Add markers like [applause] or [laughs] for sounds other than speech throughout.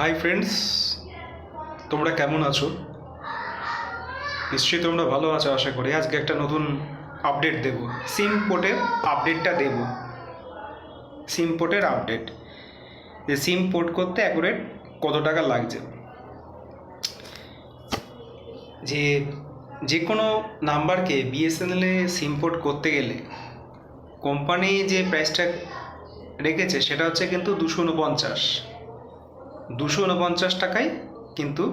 Hi friends তোমরা কেমন আছো? নিশ্চয়ই তোমরা ভালো আছো, আশা করি। আজকে একটা নতুন আপডেট দেব। সিম পোর্টের আপডেটটা দেব। সিম পোর্টের আপডেট যে সিম পোর্ট করতে অ্যাকুরেট কত টাকা লাগছে? যে যে কোনো নাম্বারকে বিএসএনএলে সিম পোর্ট করতে গেলে কোম্পানি যে প্রাইসটা রেখেছে, সেটা হচ্ছে কিন্তু দুশো উনপঞ্চাশ। দুশো উনপঞ্চাশ টাকায় কিন্তু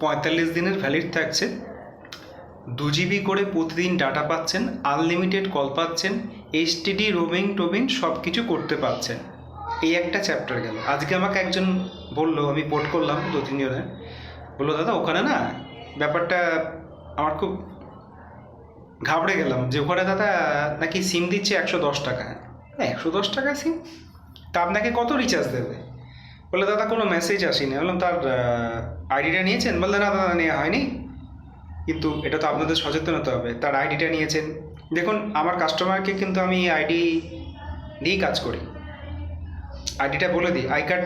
পঁয়তাল্লিশ দিনের ভ্যালিড থাকছে। দু জিবি করে প্রতিদিন ডাটা পাচ্ছেন আনলিমিটেড কল পাচ্ছেন এইচটিডি রোমিং টোমিং সব কিছু করতে পারছেন এই একটা চ্যাপ্টার গেল। আজকে আমাকে একজন বলল, আমি পোর্ট করলাম দু তিনজনে বলল, দাদা, ওখানে না ব্যাপারটা আমার খুব ঘাবড়ে গেলাম যে ওখানে দাদা নাকি সিম দিচ্ছে একশো দশ টাকা একশো দশ টাকা সিম তা আপনাকে কত রিচার্জ দেবে? বলে, দাদা, কোনো মেসেজ আসেনি। বললাম, তার আইডিটা নিয়েছেন? বললেন না, দাদা নেওয়া হয়নি। কিন্তু এটা তো আপনাদের সচেতন হতে হবে। তার আইডিটা নিয়েছেন। দেখুন, আমার কাস্টমারকে কিন্তু আমি আইডি দিয়েই কাজ করি। আইডিটা বলে দিই আই কার্ড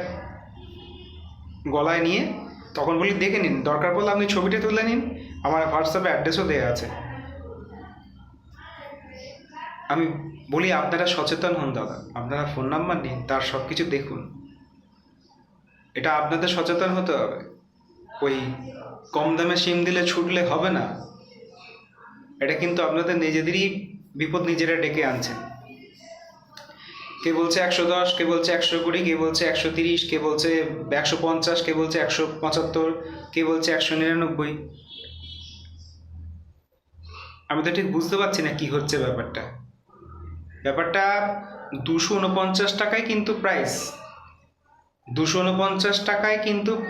গলায় নিয়ে তখন বলি, দেখে নিন, দরকার পড়লে আপনি ছবিটা তুলে নিন। আমার হোয়াটসঅ্যাপে অ্যাড্রেসও দেওয়া আছে। আমি বলি, আপনারা সচেতন হন, দাদা। আপনারা ফোন নাম্বার নিন, তার সব কিছু দেখুন। এটা আপনাদের সচেতন হতে হবে। ওই কম দামে সিম দিলে ছুটলে হবে না। এটা কিন্তু আপনাদের নিজেদেরই বিপদ নিজেরা ডেকে আনছেন। কে বলছে একশো দশ, কে বলছে একশো কুড়ি, কে বলছে একশো তিরিশ, কে বলছে একশো পঞ্চাশ, কে বলছে একশো পঁচাত্তর, কে বলছে একশো নিরানব্বই। আমি তো ঠিক বুঝতে পারছি না কি হচ্ছে ব্যাপারটা। ব্যাপারটা দুশো উনপঞ্চাশ টাকায় কিন্তু প্রাইস দুশো উনপঞ্চাশ টাকায় কিন্তু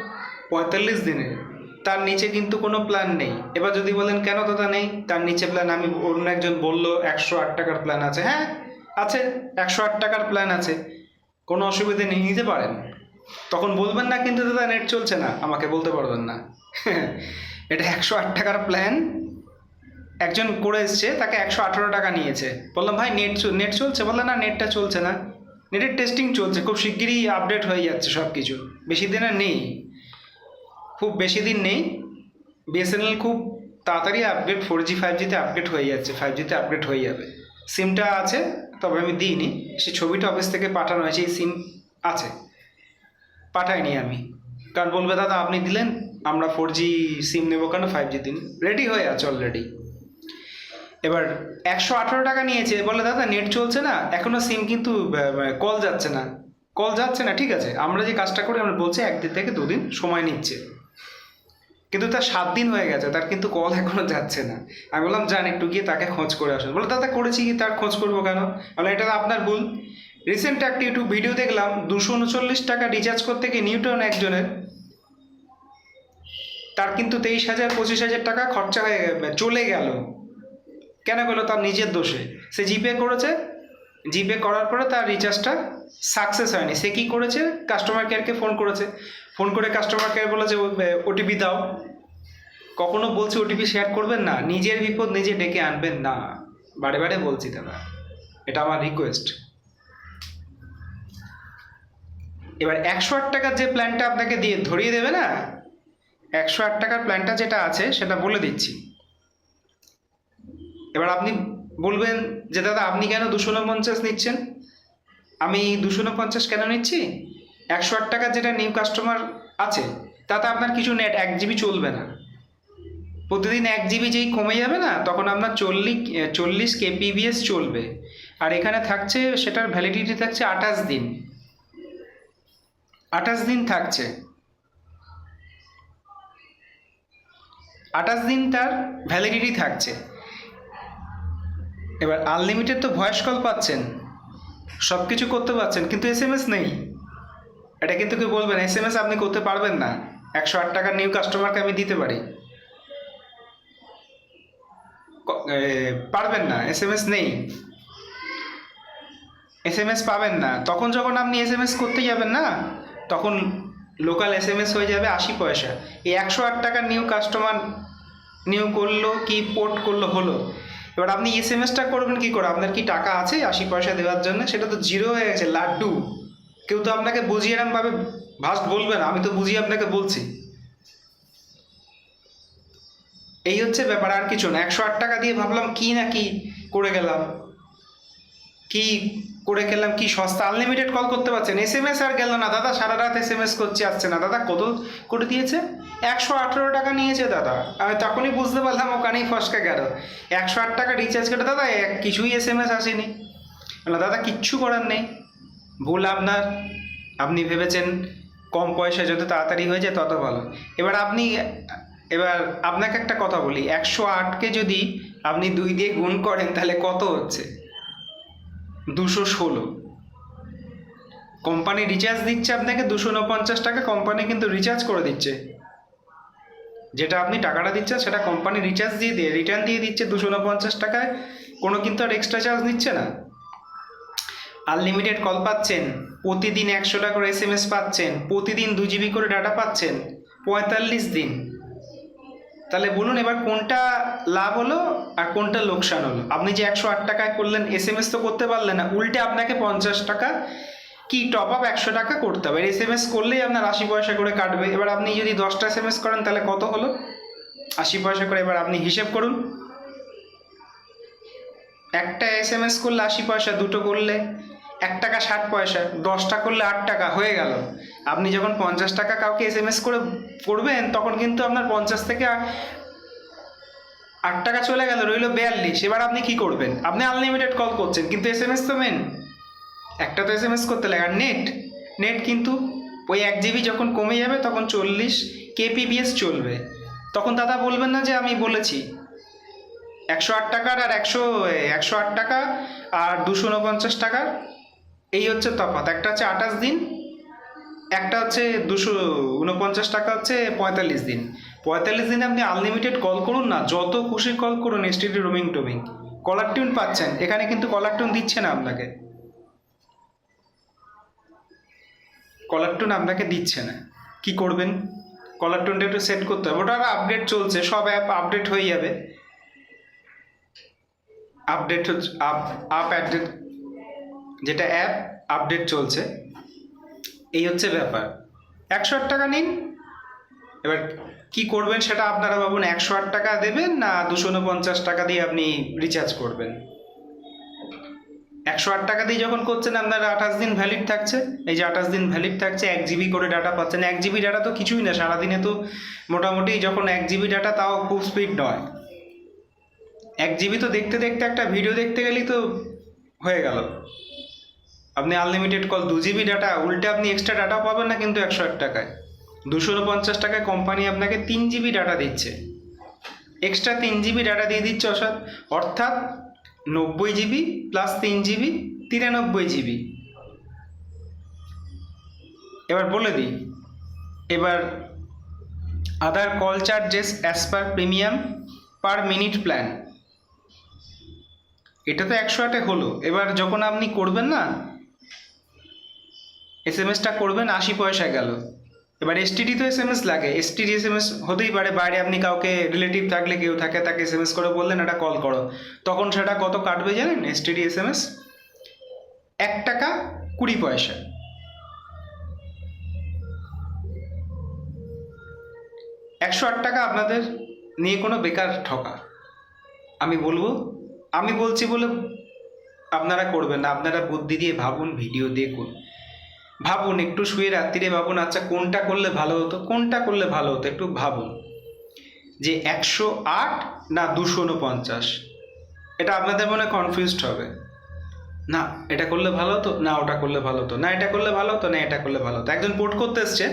পঁয়তাল্লিশ দিনের তার নিচে কিন্তু কোনো প্ল্যান নেই। এবার যদি বলেন, কেন দাদা নেই? তার নিচে প্ল্যান আমি অন্য একজন বলল, একশো আট টাকার প্ল্যান আছে। হ্যাঁ আছে, একশো আট টাকার প্ল্যান আছে। কোনো অসুবিধে নেই, নিতে পারেন। তখন বলবেন না কিন্তু, দাদা নেট চলছে না। আমাকে বলতে পারবেন না। [laughs] এটা একশো আট টাকার প্ল্যান একজন করে এসছে, তাকে একশো আঠারো টাকা নিয়েছে। বললাম, ভাই নেট নেট চলছে? বললাম না নেটটা চলছে না। নেটের টেস্টিং চলছে, খুব শিগগিরই আপডেট হয়ে যাচ্ছে সব কিছু বেশি দিন আর নেই। খুব বেশি দিন নেই। বিএসএনএল খুব তাড়াতাড়ি আপডেট ফোর জি ফাইভ জিতে আপডেট হয়ে যাচ্ছে ফাইভ জিতে আপডেট হয়ে যাবে। সিমটা আছে, তবে আমি দিইনি। সে ছবিটা অফিস থেকে পাঠানো হয়েছে, এই সিম আছে। পাঠাইনি আমি। কারণ বলবে, দাদা, আপনি দিলেন, আমরা ফোর জি সিম নেব কেন? ফাইভ জি দিন। রেডি হয়ে আছে অলরেডি এবার একশো আঠারো টাকা নিয়েছে। বলে, দাদা নেট চলছে না। এখনও সিম কিন্তু কল যাচ্ছে না। কল যাচ্ছে না, ঠিক আছে। আমরা যে কাজটা করি, আমরা বলছি একদিন থেকে দুদিন সময় নিচ্ছে। কিন্তু তার সাত দিন হয়ে গেছে, তার কিন্তু কল এখনও যাচ্ছে না। আমি বললাম, যান একটু গিয়ে তাকে খোঁজ করে আসুন। বলে, দাদা, করেছি কি? তার খোঁজ করব কেন? বলে, এটা আপনার ভুল। রিসেন্ট একটা ইউটিউব ভিডিও দেখলাম, দুশো উনচল্লিশ টাকা রিচার্জ করতে গিয়ে নিউটন একজনের। তার কিন্তু তেইশ হাজার, পঁচিশ হাজার টাকা খরচা হয়ে, চলে গেল। কেন গেল তার নিজের দোষে। সে জিপে করেছে। জিপে করার পরে তার রিচার্জটা সাকসেস হয়নি। সে কী করেছে? কাস্টমার কেয়ারকে ফোন করেছে। ফোন করে কাস্টমার কেয়ার বলেছে ওটিপি দাও। কখনো বলছি ওটিপি শেয়ার করবেন না। নিজের বিপদ নিজে ডেকে আনবেন না। বারে বারে বলছি দাদা, এটা আমার রিকোয়েস্ট এবার একশো আট টাকার যে প্ল্যানটা আপনাকে দিয়ে, ধরিয়ে দেবে না? একশো আট টাকার প্ল্যানটা যেটা আছে, সেটা বলে দিচ্ছি। এবার আপনি বলবেন যে, দাদা, আপনি কেন দুশো উনপঞ্চাশ নিচ্ছেন? আমি দুশো উনপঞ্চাশ কেন নিচ্ছি? একশো আট টাকার যেটা নিউ কাস্টমার আছে, তাতে আপনার কিছু নেট এক জিবি চলবে না। প্রতিদিন এক জিবি যেই কমে যাবে না, তখন আপনার চল্লিশ চল্লিশ কেপিবিএস চলবে। আর এখানে থাকছে, সেটার ভ্যালিডিটি থাকছে আঠাশ দিন। আঠাশ দিন থাকছে। আঠাশ দিন তার ভ্যালিডিটি থাকছে। এবার আনলিমিটেড তো ভয়েস কল পাচ্ছেন। সব কিছু করতে পারছেন কিন্তু এস এম এস নেই। এটা কিন্তু কেউ বলবেন এস এম এস আপনি করতে পারবেন না। একশো আট টাকার নিউ কাস্টমারকে আমি দিতে পারি। পারবেন না এস এম এস নেই। এস এম এস পাবেন না। তখন যখন আপনি এস এম এস করতে যাবেন না, তখন লোকাল এস এম এস হয়ে যাবে আশি পয়সা। এই একশো আট টাকার নিউ কাস্টমার নিউ করল কি পোর্ট করল হলো এবার আপনি এস করবেন কি করে? আপনার কি টাকা আছে আশি পয়সা দেওয়ার জন্য? সেটা তো জিরো হয়ে গেছে, লাড্ডু। কেউ তো আপনাকে বুঝিয়ে এরমভাবে ভাস্ট বলবে না, আমি তো বুঝিয়ে আপনাকে বলছি। এই হচ্ছে ব্যাপার, আর কিছু না। একশো আট টাকা দিয়ে ভাবলাম কি না কি করে গেলাম। কি করে গেলাম কি সস্তা আনলিমিটেড কল করতে পারছেন? এস এম এস আর গেল না। দাদা, সারা রাত এস এম এস করছে, আসছে না। দাদা, কত করে দিয়েছে? একশো আঠেরো টাকা নিয়েছে দাদা। আমি তখনই বুঝতে পারলাম ওখানেই ফসকা গেল। একশো আট টাকা রিচার্জ করে দাদা, এক কিছুই এস এম এস আসেনি দাদা, কিচ্ছু করার নেই। ভুল আপনার। আপনি ভেবেছেন কম পয়সা যত তাড়াতাড়ি হয়ে যায় তত ভালো। এবার আপনি, এবার আপনাকে একটা কথা বলি। একশো আটকে যদি আপনি দুই দিয়ে গুণ করেন, তাহলে কত হচ্ছে? দুশো ষোলো। কোম্পানি রিচার্জ দিচ্ছে আপনাকে দুশো উনপঞ্চাশ টাকা, কোম্পানি কিন্তু রিচার্জ করে দিচ্ছে। যেটা আপনি টাকাটা দিচ্ছেন, সেটা কোম্পানি রিচার্জ দিয়ে দিয়ে রিটার্ন দিয়ে দিচ্ছে দুশো উনপঞ্চাশ টাকায়। কোনো কিন্তু আর এক্সট্রা চার্জ নিচ্ছে না। আনলিমিটেড কল পাচ্ছেন, প্রতিদিন একশো করে এস এম এস পাচ্ছেন, প্রতিদিন দু জিবি করে ডাটা পাচ্ছেন, পঁয়তাল্লিশ দিন। তাহলে বলুন এবার কোনটা লাভ হলো আর কোনটা লোকসান হলো? আপনি যে একশো আট টাকায় করলেন এস এম এস তো করতে পারলেন না, উল্টে আপনাকে পঞ্চাশ টাকা কি টপ আপ একশো টাকা করতে হবে। এস এম এস করলেই আপনার আশি পয়সা করে কাটবে। এবার আপনি যদি দশটা এস এম এস করেন, তাহলে কত হলো? আশি পয়সা করে এবার আপনি হিসেব করুন। একটা এস এম এস করলে আশি পয়সা, দুটো করলে এক টাকা ষাট পয়সা দশটা করলে আট টাকা, হয়ে গেল। আপনি যখন পঞ্চাশ টাকা কাউকে এস এম এস করে করবেন, তখন কিন্তু আপনার পঞ্চাশ থেকে আট টাকা চলে গেল, রইল বিয়াল্লিশ। এবার আপনি কি করবেন? আপনি আনলিমিটেড কল করছেন, কিন্তু এস এম এস তো মেন একটা তো এস এম এস করতে লাগে, আর নেট নেট কিন্তু ওই এক জিবি যখন কমে যাবে, তখন চল্লিশ কেপিবিএস চলবে। তখন দাদা বলবেন না যে আমি বলেছি। একশো আট টাকার আর একশো একশো আট টাকা আর দুশো উনপঞ্চাশ টাকার এই হচ্ছে তফাৎ। একটা হচ্ছে আঠাশ দিন, একটা হচ্ছে দুশো উনপঞ্চাশ টাকা হচ্ছে পঁয়তাল্লিশ দিন। পঁয়তাল্লিশ দিনে আপনি আনলিমিটেড কল করুন না, যত খুশি কল করুন এসটিডি রোমিং টোমিং কলার টিউন পাচ্ছেন, এখানে কিন্তু কলার টিউন দিচ্ছে না আপনাকে। কলার টিউন আপনাকে দিচ্ছে না। কি করবেন? কলার টিউনটা একটু সেট করতে হবে। ওটা আপডেট চলছে, সব অ্যাপ আপডেট হয়ে যাবে। আপডেট হচ্ছে আপ আপ আপডেট যেটা অ্যাপ আপডেট চলছে, এই হচ্ছে ব্যাপার। একশো আট টাকা নিন, এবার কি করবেন সেটা আপনারা ভাবুন, একশো আট টাকা দেবেন না দুশো উনপঞ্চাশ টাকা দিয়ে আপনি রিচার্জ করবেন। একশো আট টাকা দিয়ে যখন করছেন, আপনার আঠাশ দিন ভ্যালিড থাকছে। এই যে আঠাশ দিন ভ্যালিড থাকছে, এক জিবি করে ডাটা পাচ্ছেন। এক জিবি ডাটা তো কিছুই না, সারাদিনে তো মোটামুটি যখন এক জিবি ডাটা তাও খুব স্পিড নয়। এক জিবি তো দেখতে দেখতে একটা ভিডিও দেখতে গেলেই তো হয়ে গেল। আপনি আনলিমিটেড কল দু জিবি ডাটা উল্টে আপনি এক্সট্রা ডাটা পাবেন না কিন্তু একশো এক টাকায়। দুশো পঞ্চাশ টাকায় কোম্পানি আপনাকে তিন জিবি ডাটা দিচ্ছে। এক্সট্রা তিন জিবি ডাটা দিয়ে দিচ্ছে অর্থাৎ অর্থাৎ নব্বই জিবি প্লাস তিন জিবি তিরানব্বই জিবি এবার বলে দিই, এবার other call charges as per premium per minute plan এটা তো একশো আটে হলো। এবার যখন আপনি করবেন না এস এম এসটা করবেন, আশি পয়সা গেল। এবার এসটিডি তো এস এম এস লাগে। এসটিডি এস এম এস হতেই পারে বাইরে আপনি কাউকে রিলেটিভ থাকলে, কেউ থাকে, তাকে এস এম এস করে বললেন, এটা কল করো। তখন সেটা কত কাটবে জানেন? এসটিডি এস এম এস এক টাকা কুড়ি পয়সা। একশো আট টাকা আপনাদের নিয়ে কোনো বেকার ঠকা। আমি বলব, আমি বলছি বলে আপনারা করবেন না। আপনারা বুদ্ধি দিয়ে ভাবুন, ভিডিও দেখুন। ভাবুন, একটু শুয়ে রাত্রিরে ভাবুন আচ্ছা কোনটা করলে ভালো হতো? কোনটা করলে ভালো হতো? একটু ভাবুন। যে একশো আট না দুশো উনপঞ্চাশ এটা আপনাদের মনে কনফিউজড হবে। না, এটা করলে ভালো হতো? না, ওটা করলে ভালো হতো। না, এটা করলে ভালো হতো? না, এটা করলে ভালো হতো? একজন পোর্ট করতে এসছে।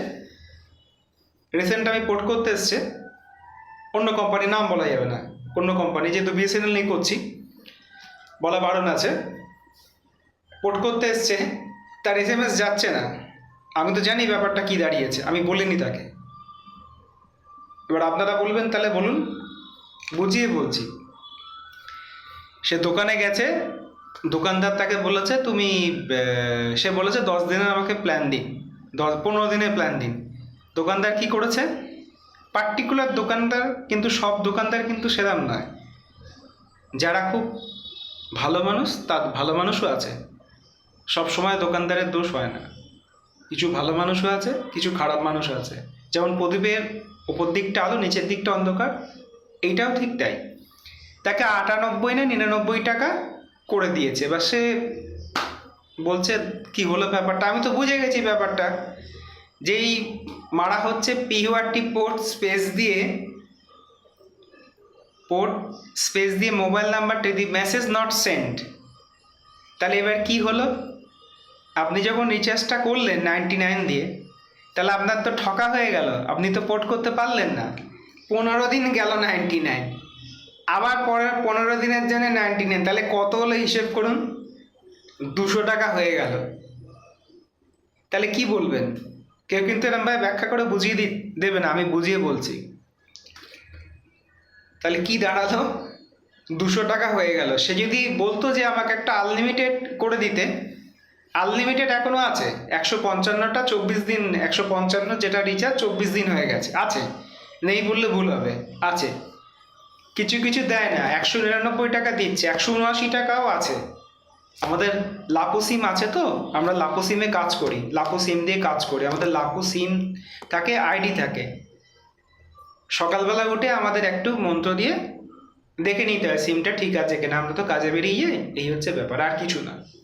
রিসেন্ট আমি পোর্ট করতে এসছে। অন্য কোম্পানির নাম বলা যাবে না। অন্য কোম্পানি যেহেতু বিএসএনএল নিয়ে করছি। বলা বারণ আছে। পোর্ট করতে এসছে। তার এস এম এস যাচ্ছে না। আমি তো জানি ব্যাপারটা কি দাঁড়িয়েছে, আমি বলিনি তাকে। এবার আপনারা বলবেন তাহলে বলুন। বুঝিয়ে বলছি। সে দোকানে গেছে, দোকানদার তাকে বলেছে, তুমি সে বলেছে দশ দিনের আমাকে প্ল্যান দিন, দশ, পনেরো দিনের প্ল্যান দিন। দোকানদার কি করেছে? পার্টিকুলার দোকানদার কিন্তু সব দোকানদার কিন্তু সেরাম নয়। যারা খুব ভালো মানুষ, তার ভালো মানুষও আছে। সব সময় দোকানদারের দোষ হয় না। কিছু ভালো মানুষও আছে, কিছু খারাপ মানুষও আছে। যেমন প্রদীপের ওপর দিকটা আলো, নিচের দিকটা অন্ধকার, এইটাও ঠিক তাই। তাকে আটানব্বই না নিরানব্বই টাকা করে দিয়েছে। এবার সে বলছে, কি হলো ব্যাপারটা? আমি তো বুঝে গেছি ব্যাপারটা। যেই মারা হচ্ছে পিওআরটি পোর্ট স্পেস দিয়ে, পোর্ট স্পেস দিয়ে মোবাইল নাম্বারটি দি, মেসেজ নট সেন্ড। তাহলে এবার কি হলো? আপনি যখন রিচার্জটা করলেন নাইনটি নাইন দিয়ে, তাহলে আপনার তো ঠকা হয়ে গেল, আপনি তো পোর্ট করতে পারলেন না। পনেরো দিন গেল নাইনটি নাইন আবার পরের পনেরো দিনের জন্য নাইনটি নাইন তাহলে কত হলো হিসেব করুন? দুশো টাকা হয়ে গেল। তাহলে কি বলবেন? কেউ কিন্তু এরম ভাবে ব্যাখ্যা করে বুঝিয়ে দি, দেবে না, আমি বুঝিয়ে বলছি। তাহলে কি দাঁড়াল? দুশো টাকা হয়ে গেল। সে যদি বলতো যে আমাকে একটা আনলিমিটেড করে দিতে আনলিমিটেড এখনও আছে। একশো পঞ্চান্নটা, চব্বিশ দিন একশো পঞ্চান্ন, যেটা রিচার্জ চব্বিশ দিন হয়ে গেছে। আছে। নেই বললে ভুল হবে। আছে। কিছু কিছু দেয় না। একশো নিরানব্বই টাকা দিচ্ছে। একশো উনআশি টাকাও আছে। আমাদের লাপো সিম আছে তো? আমরা লাপো সিমে কাজ করি। লাপো সিম দিয়ে কাজ করি। আমাদের লাপো সিম থাকে আইডি থাকে। সকালবেলা উঠে আমাদের একটু মন্ত্র দিয়ে দেখে নিতে হয় সিমটা ঠিক আছে কিনা। আমরা তো কাজে বেরিয়ে এই হচ্ছে ব্যাপার, আর কিছু না।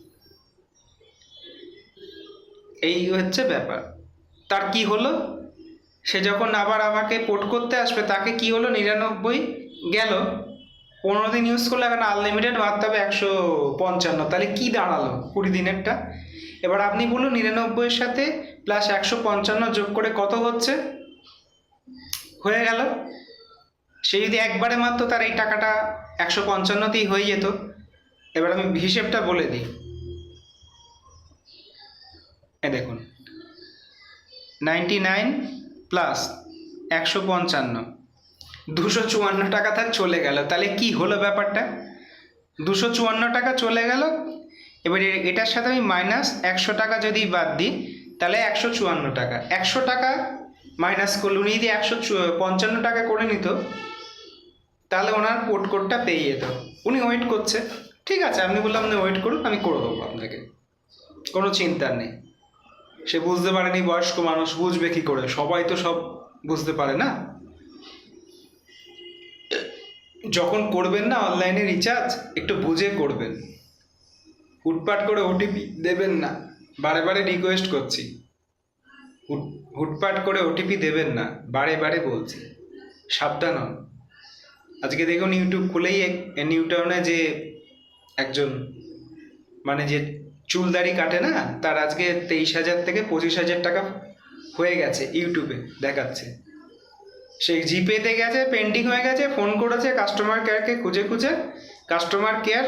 এই হচ্ছে ব্যাপার। তার কি হলো? সে যখন আবার আমাকে পোর্ট করতে আসবে, তাকে কি হলো? নিরানব্বই গেল। পনেরো দিন ইউজ করলে এখন আনলিমিটেড মারতে হবে একশো পঞ্চান্ন। তাহলে কি দাঁড়াল কুড়ি দিনেরটা? এবার আপনি বলুন, নিরানব্বইয়ের সাথে প্লাস একশো পঞ্চান্ন যোগ করে কত হচ্ছে? হয়ে গেল। সে যদি একবারে মাত্র তার এই টাকাটা একশো পঞ্চান্নতেই হয়ে যেত। এবার আমি হিসেবটা বলে দিই। এ দেখুন। নাইনটি নাইন প্লাস একশো পঞ্চান্ন। দুশো চুয়ান্ন টাকা তার চলে গেল। তাহলে কি হলো ব্যাপারটা? দুশো চুয়ান্ন টাকা চলে গেল। এবার এটার সাথে আমি মাইনাস একশো টাকা যদি বাদ দিই, তাহলে একশো চুয়ান্ন টাকা। একশো টাকা মাইনাস করলে উনি যদি একশো পঞ্চান্ন টাকা করে নিত, তাহলে ওনার পোর্ট কোডটা পেয়ে যেত। উনি ওয়েট করছে। ঠিক আছে, আপনি বললাম ওয়েট করুন, আমি করে দেবো আপনাকে। কোনো চিন্তা নেই। সে বুঝতে পারেনি, বয়স্ক মানুষ, বুঝবে কি করে? সবাই তো সব বুঝতে পারে না? যখন করবেন না অনলাইনে রিচার্জ একটু বুঝে করবেন। হুটপাট করে ওটিপি দেবেন না। বারে বারে রিকোয়েস্ট করছি। হুট- হুটপাট করে ওটিপি দেবেন না। বারে বারে বলছি। সাবধান হন। আজকে দেখুন ইউটিউব খুলেই এক নিউ টাউনে যে একজন মানে যে চুল দাড়ি কাটে না? তার আজকে তেইশ হাজার থেকে পঁচিশ হাজার টাকা হয়ে গেছে ইউটিউবে দেখাচ্ছে। সেই জিপেতে গেছে পেন্ডিং হয়ে গেছে ফোন করেছে কাস্টমার কেয়ারকে খুঁজে খুঁজে। কাস্টমার কেয়ার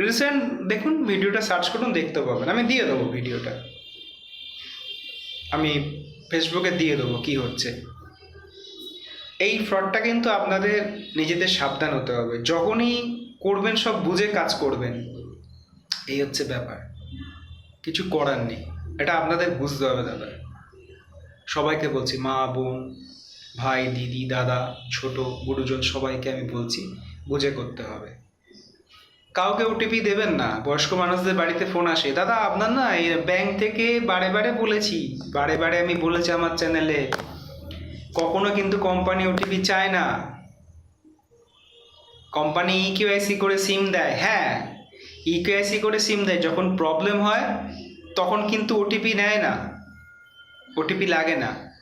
রিসেন্ট দেখুন ভিডিওটা সার্চ করুন, দেখতে পাবেন। আমি দিয়ে দেবো ভিডিওটা আমি ফেসবুকে দিয়ে দেবো কি হচ্ছে। এই ফ্রডটা কিন্তু আপনাদের নিজেদের সাবধান হতে হবে। যখনই করবেন সব বুঝে কাজ করবেন। এই হচ্ছে ব্যাপার। কিছু করার নেই। এটা আপনাদের বুঝতে হবে দাদা। সবাইকে বলছি, মা, বোন, ভাই, দিদি, দাদা, ছোট, গুরুজন, সবাইকে আমি বলছি, বুঝে করতে হবে। কাউকে ওটিপি দেবেন না। বয়স্ক মানুষদের বাড়িতে ফোন আসে। দাদা, আপনার না এই ব্যাংক থেকে বারে বারে বলেছি, বারে বারে আমি বলেছি আমার চ্যানেলে কখনো কিন্তু কোম্পানি ওটিপি চায় না। কোম্পানি ইকিউআইসি করে সিম দেয়। হ্যাঁ ইকিউআইসি করে সিম দেয়, যখন প্রবলেম হয়, তখন কিন্তু ওটিপি নেয় না। ওটিপি লাগে না।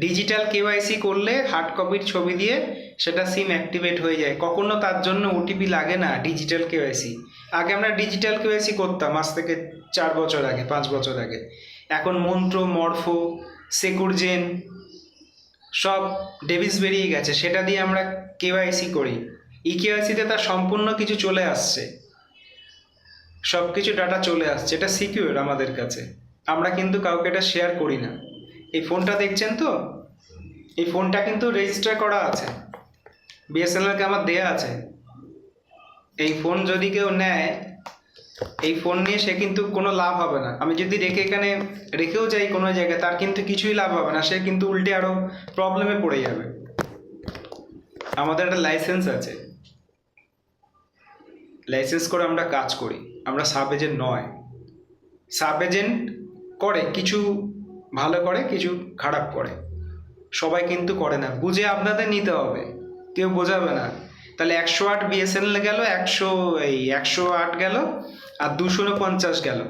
ডিজিটাল কেওয়াইসি করলে হার্ড কপির ছবি দিয়ে সেটা সিম অ্যাক্টিভেট হয়ে যায়। কখনো তার জন্য ওটিপি লাগে না ডিজিটাল কেওয়াইসি আগে আমরা ডিজিটাল কেওয়াইসি করতাম, আজ থেকে চার বছর আগে, পাঁচ বছর আগে। এখন মন্ত্র মরফো সেকুরজেন সব ডেভিস বেরিয়ে গেছে। সেটা দিয়ে আমরা কেওয়াইসি করি। ই কেওয়াইসিতে তার সম্পূর্ণ কিছু চলে আসছে। সব কিছু ডাটা চলে আসছে, এটা সিকিউর আমাদের কাছে। আমরা কিন্তু কাউকে এটা শেয়ার করি না। এই ফোনটা দেখছেন তো? এই ফোনটা কিন্তু রেজিস্টার করা আছে। বিএসএনএলকে আমার দেয়া আছে। এই ফোন যদি কেউ নেয়, এই ফোন নিয়ে সে কিন্তু কোনো লাভ হবে না। আমি যদি রেখে এখানে রেখেও যাই কোনো জায়গায়, তার কিন্তু কিছুই লাভ হবে না। সে কিন্তু উল্টে আরও প্রবলেমে পড়ে যাবে। আমাদের একটা লাইসেন্স আছে। লাইসেন্স করে আমরা কাজ করি। আমরা সাব এজেন্ট নয়। সাব এজেন্ট করে, কিছু ভালো করে, কিছু খারাপ করে। সবাই কিন্তু করে না। বুঝে আপনাদের নিতে হবে। কেউ বোঝাবে না। তাহলে একশো আট বিএসএনএল গেল, একশো এই একশো আট গেল, আর দুশো পঞ্চাশ গেল।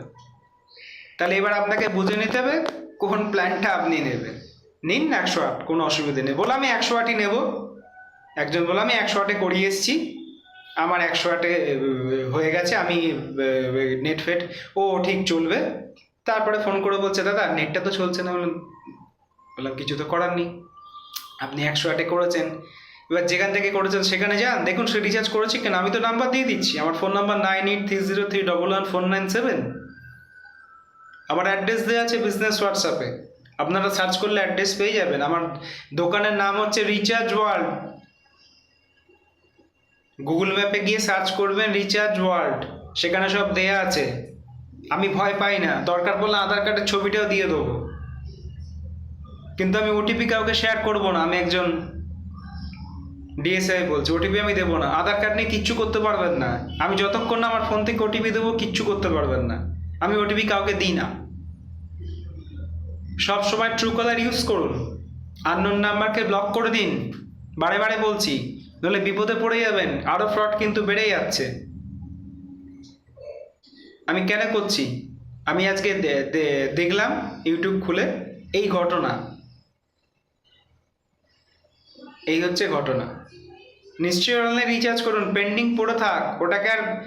তাহলে এবার আপনাকে বুঝে নিতে হবে, কোন প্ল্যানটা আপনি নেবেন। নিন একশো আট, কোনো অসুবিধা নেই। বলে আমি একশো আটই নেব। একজন বলে আমি একশো আটে করিয়ে এসেছি। আমার একশো আটে হয়ে গেছে, আমি নেট ফেট ও ঠিক চলবে। তারপরে ফোন করে বলছে, দাদা নেটটা তো চলছে না। বললাম কিছু তো করার নেই। আপনি একশো আটে করেছেন। এবার যেখান থেকে করেছেন সেখানে যান। দেখুন সে রিচার্জ করেছে কেন। আমি তো নাম্বার দিয়ে দিচ্ছি। আমার phone number nine eight three zero three double one four nine seven আমার অ্যাড্রেস দেওয়া আছে বিজনেস হোয়াটসঅ্যাপে আপনারা সার্চ করলে অ্যাড্রেস পেয়ে যাবেন। আমার দোকানের নাম হচ্ছে রিচার্জ ওয়ার্ল্ড গুগল ম্যাপে গিয়ে সার্চ করবেন রিচার্জ ওয়ার্ল্ড সেখানে সব দেয়া আছে। আমি ভয় পাই না। দরকার পড়লে আধার কার্ডের ছবিটাও দিয়ে দেবো। কিন্তু আমি ওটিপি কাউকে শেয়ার করব না। আমি একজন ডিএসআই বলছি। ওটিপি আমি দেবো না। আধার কার্ড নিয়ে কিচ্ছু করতে পারবেন না। আমি যতক্ষণ না আমার ফোন থেকে ওটিপি দেবো, কিচ্ছু করতে পারবেন না। আমি ওটিপি কাউকে দিই না। সব সময় ট্রু কলার ইউজ করুন আননোন নাম্বারকে ব্লক করে দিন। বারে বারে বলছি। নইলে বিপদে পড়ে যাবেন। আরও ফ্রড কিন্তু বেড়ে যাচ্ছে। আমি কেন করছি? আমি আজকে দেখলাম ইউটিউব খুলে এই ঘটনা। এই হচ্ছে ঘটনা। নিশ্চয়ই অনলাইনে রিচার্জ করুন পেন্ডিং পড়ে থাক। ওটাকে আর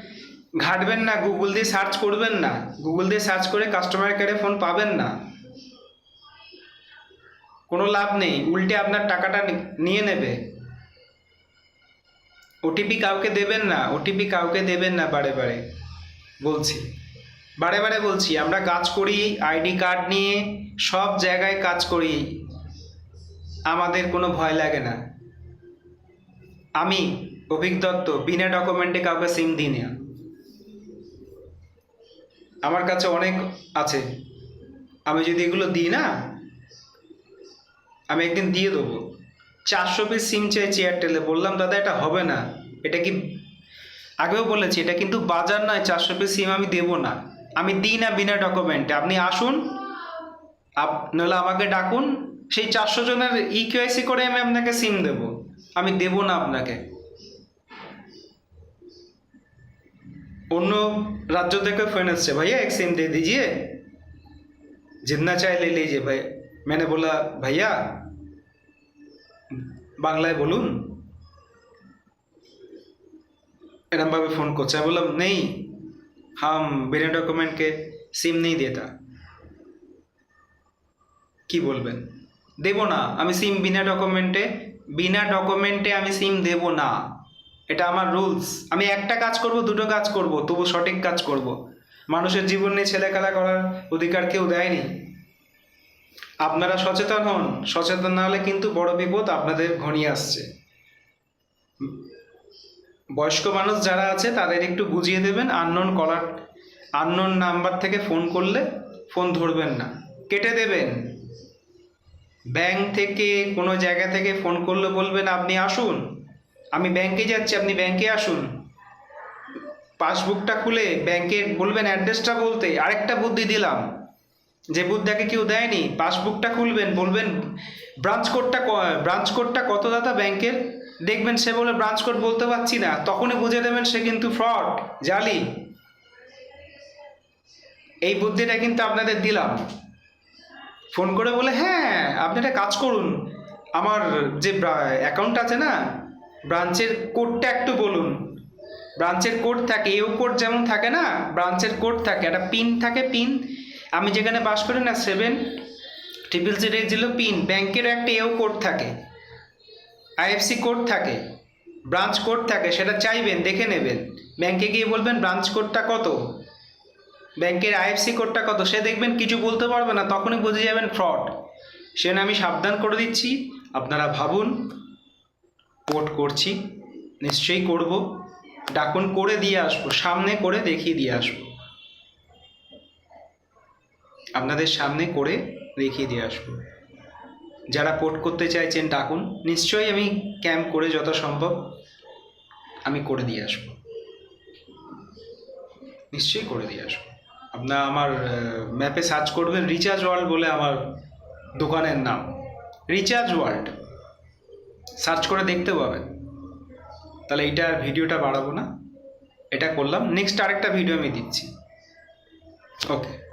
ঘাটবেন না গুগল দিয়ে সার্চ করবেন না। গুগল দিয়ে সার্চ করে কাস্টমার কেয়ারে ফোন পাবেন না। কোনো লাভ নেই। উল্টে আপনার টাকাটা নিয়ে নেবে। ওটিপি কাউকে দেবেন না ওটিপি কাউকে দেবেন না বারে বারে। বলছি, বারে বারে বলছি, আমরা কাজ করি আইডি কার্ড নিয়ে, সব জায়গায় কাজ করি, আমাদের কোনো ভয় লাগে না। আমি, অভিক দত্ত, বিনা ডকুমেন্টে কাউকে সিম দিই না। আমার কাছে অনেক আছে। আমি যদি এগুলো দিই না, আমি একদিন দিয়ে দেবো। চারশো পিস সিম চাইছি এয়ারটেলে বললাম দাদা এটা হবে না এটা কি আগেও বলেছি এটা কিন্তু বাজার নয় চারশো পিস সিম আমি দেবো না আমি দিই না বিনা ডকুমেন্টে আপনি আসুন আপ নাহলে আমাকে ডাকুন সেই চারশো জনের ই কেওয়াইসি করে আমি আপনাকে সিম দেব আমি দেবো না আপনাকে অন্য রাজ্য থেকে ফোন এসছে भैया एक सिम दे दीजिए जितना चाहे ले लीजिए भाई मैंने बोला भैया বাংলায় বলুন। এরমভাবে ফোন করছে। আমি বললাম, নেই। হাম, বিনা ডকুমেন্টকে সিম নেই দেতা। কি বলবেন? দেব না। আমি সিম বিনা ডকুমেন্টে বিনা ডকুমেন্টে আমি সিম দেব না। এটা আমার রুলস আমি একটা কাজ করব, দুটো কাজ করব, তবু সঠিক কাজ করব। মানুষের জীবন নিয়ে ছেলেখেলা করার অধিকার কেউ দেয়নি। আপনারা সচেতন হন। সচেতন না হলে কিন্তু বড় বিপদ আপনাদের ঘনিয়ে আসছে। বয়স্ক মানুষ যারা আছে, তাদের একটু বুঝিয়ে দেবেন। আননোন কলার আননোন নাম্বার থেকে ফোন করলে ফোন ধরবেন না। কেটে দেবেন। ব্যাংক থেকে কোনো জায়গা থেকে ফোন করলে বলবেন, আপনি আসুন। আমি ব্যাংকে যাচ্ছি, আপনি ব্যাংকে আসুন। পাসবুকটা খুলে ব্যাংকে বলবেন অ্যাড্রেসটা বলতে। আরেকটা বুদ্ধি দিলাম। যে বুদ্ধাকে কেউ দেয়নি, পাসবুকটা খুলবেন, বলবেন, ব্রাঞ্চ কোডটা ব্রাঞ্চ কোডটা কত দাদা ব্যাংকের? দেখবেন সে বলে, ব্রাঞ্চ কোড বলতে পারছি না। তখনই বুঝে দেবেন সে কিন্তু ফ্রড, জালি। এই বুদ্ধিটা কিন্তু আপনাদের দিলাম। ফোন করে বলে হ্যাঁ আপনি একটা কাজ করুন। আমার যে অ্যাকাউন্ট আছে না, ব্রাঞ্চের কোডটা একটু বলুন। ব্রাঞ্চের কোড থাকে, এও কোড যেমন থাকে না, ব্রাঞ্চের কোড থাকে, একটা পিন থাকে পিন আমি যেখানে বাস করি না seven triple zero zero pin ব্যাংকেরও একটা এও কোড থাকে আইএফসি কোড থাকে ব্রাঞ্চ কোড থাকে, সেটা চাইবেন, দেখে নেবেন। ব্যাংকে গিয়ে বলবেন ব্রাঞ্চ কোডটা কত? ব্যাংকের আইএফসি কোডটা কত? সে দেখবেন কিছু বলতে পারবে না, তখনই বুঝে যাবেন ফ্রড সে আমি সাবধান করে দিচ্ছি, আপনারা ভাবুন কোড করছি, নিশ্চয়ই করব। ডাকুন, করে দিয়ে আসব, সামনে করে দেখিয়ে দিয়ে আসব। আপনাদের সামনে করে দেখিয়ে দিয়ে আসব। যারা কোড করতে চাইছেন, ডাকুন। নিশ্চয়ই আমি ক্যাম্প করে যত সম্ভব আমি করে দিয়ে আসব। নিশ্চয়ই করে দিয়ে আসব। আপনার আমার ম্যাপে সার্চ করবেন রিচার্জ ওয়ার্ল্ড বলে আমার দোকানের নাম। রিচার্জ ওয়ার্ল্ড সার্চ করে দেখতে পাবেন। তাহলে এইটা ভিডিওটা বাড়াবো না। এটা করলাম। নেক্সট আরেকটা ভিডিও আমি দিচ্ছি। ওকে